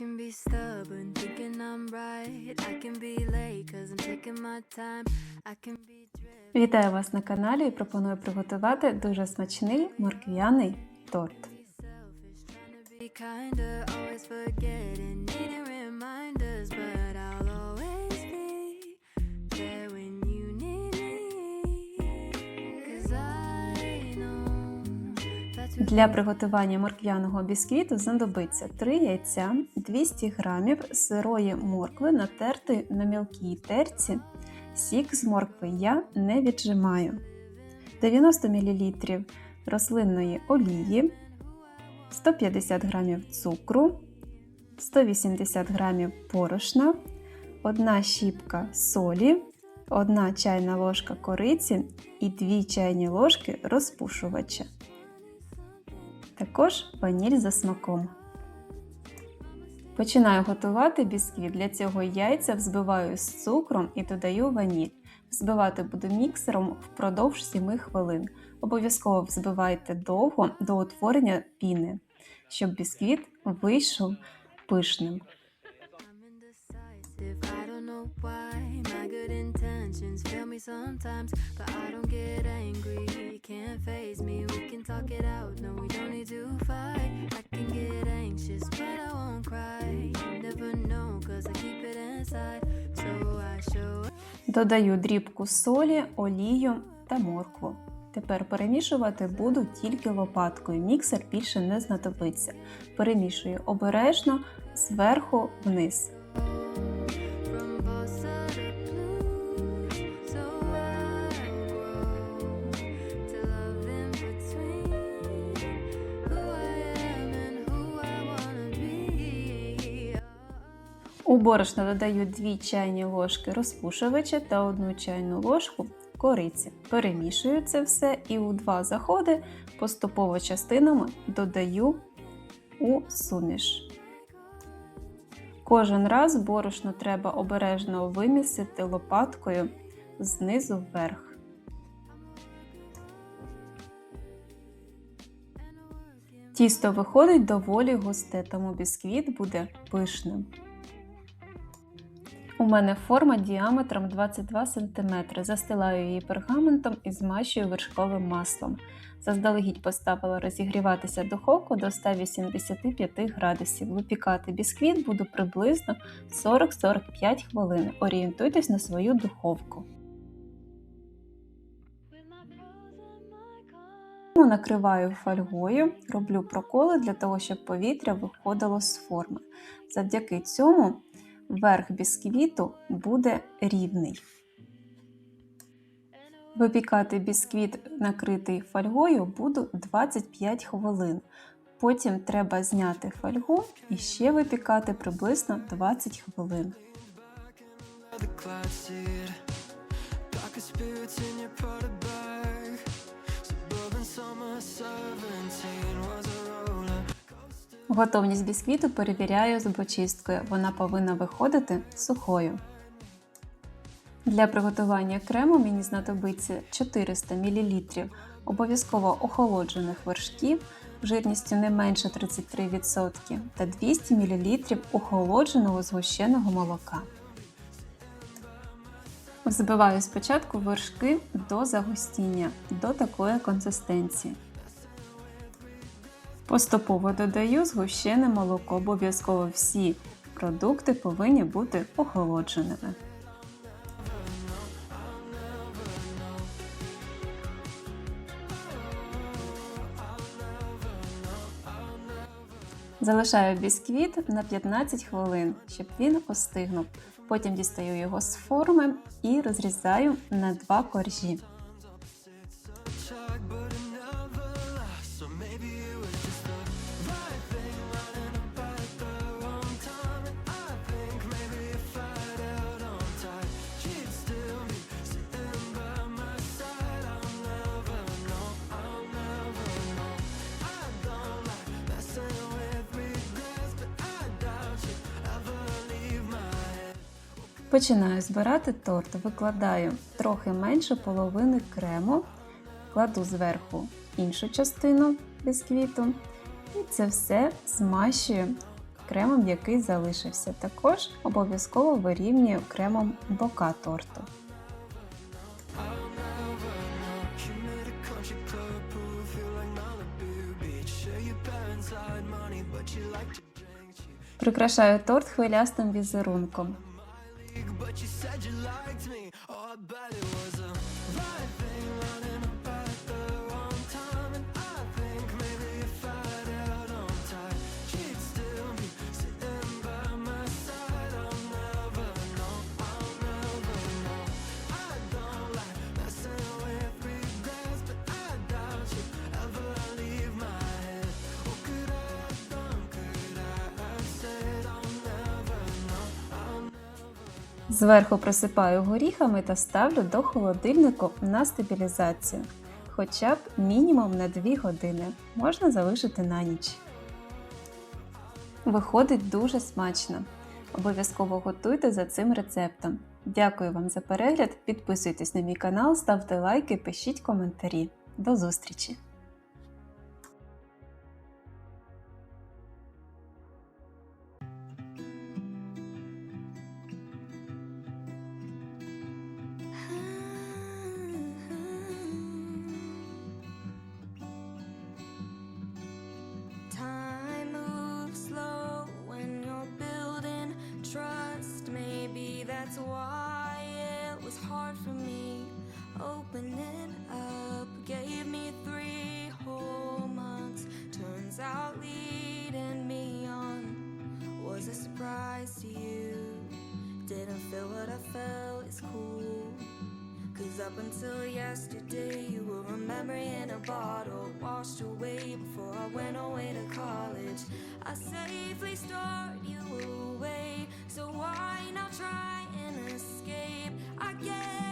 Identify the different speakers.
Speaker 1: can be stubborn, thinking I'm right. I can be late, cause I'm taking my time. I can be driven.
Speaker 2: Вітаю вас на каналі і пропоную приготувати дуже смачний морквяний торт.
Speaker 1: selfish, trying to be kinder, always forgetting, needing reminders, but
Speaker 2: Для приготування морквяного бісквіту знадобиться 3 яйця, 200 г сирої моркви, натертої на мілкій терці. Сік з моркви я не віджимаю. 90 мл рослинної олії, 150 г цукру, 180 г порошна, 1 щіпка солі, 1 чайна ложка кориці і 2 чайні ложки розпушувача. Також ваніль за смаком. Починаю готувати бісквіт. Для цього яйця взбиваю з цукром і додаю ваніль. Взбивати буду міксером впродовж 7 хвилин. Обов'язково взбивайте довго до утворення піни, щоб бісквіт вийшов пишним.
Speaker 1: Sometimes, but I don't get angry. You can't phase me. We can talk it out. No, we don't need to fight. I can get anxious, but I won't cry. You never know, cause I keep it inside. So I show
Speaker 2: Додаю дрібку солі, олію та моркву. Тепер перемішувати буду тільки лопаткою. Міксер більше не знадобиться. Перемішую обережно зверху вниз. У борошно додаю 2 чайні ложки розпушувача та 1 чайну ложку кориці. Перемішую це все і у два заходи поступово частинами додаю у суміш. Кожен раз борошно треба обережно вимісити лопаткою знизу вверх. Тісто виходить доволі густе, тому бісквіт буде пишним. У мене форма діаметром 22 см. Застилаю її пергаментом і змащую вершковим маслом. Заздалегідь поставила розігріватися духовку до 185 градусів. Випікати бісквіт буду приблизно 40-45 хвилин. Орієнтуйтесь на свою духовку. Накриваю фольгою, роблю проколи для того, щоб повітря виходило з форми. Завдяки цьому верх бісквіту буде рівний. Випікати бісквіт, накритий фольгою, буду 25 хвилин. Потім треба зняти фольгу і ще випікати приблизно 20 хвилин.
Speaker 3: Summer 17
Speaker 2: Готовність бісквіту перевіряю зубочисткою. Вона повинна виходити сухою. Для приготування крему мені знадобиться 400 мл обов'язково охолоджених вершків жирністю не менше 33% та 200 мл охолодженого згущеного молока. Взбиваю спочатку вершки до загустіння, до такої консистенції. Поступово додаю згущене молоко. Обов'язково всі продукти повинні бути охолодженими. Залишаю бісквіт на 15 хвилин, щоб він остигнув. Потім дістаю його з форми і розрізаю на два коржі. Починаю збирати торт, викладаю трохи менше половини крему, кладу зверху іншу частину бісквіту і це все змащую кремом, який залишився. Також обов'язково вирівнюю кремом бока торту. Прикрашаю торт хвилястим візерунком.
Speaker 3: But you said you liked me. Oh, I bet it was a right
Speaker 2: Зверху присипаю горіхами та ставлю до холодильнику на стабілізацію. Хоча б мінімум на 2 години. Можна залишити на ніч. Виходить дуже смачно. Обов'язково готуйте за цим рецептом. Дякую вам за перегляд. Підписуйтесь на мій канал, ставте лайки, пишіть коментарі. До зустрічі!
Speaker 1: Up until yesterday, you were a memory in a bottle, washed away before I went away to college.
Speaker 4: I safely stored you away, so why not try and escape? I guess.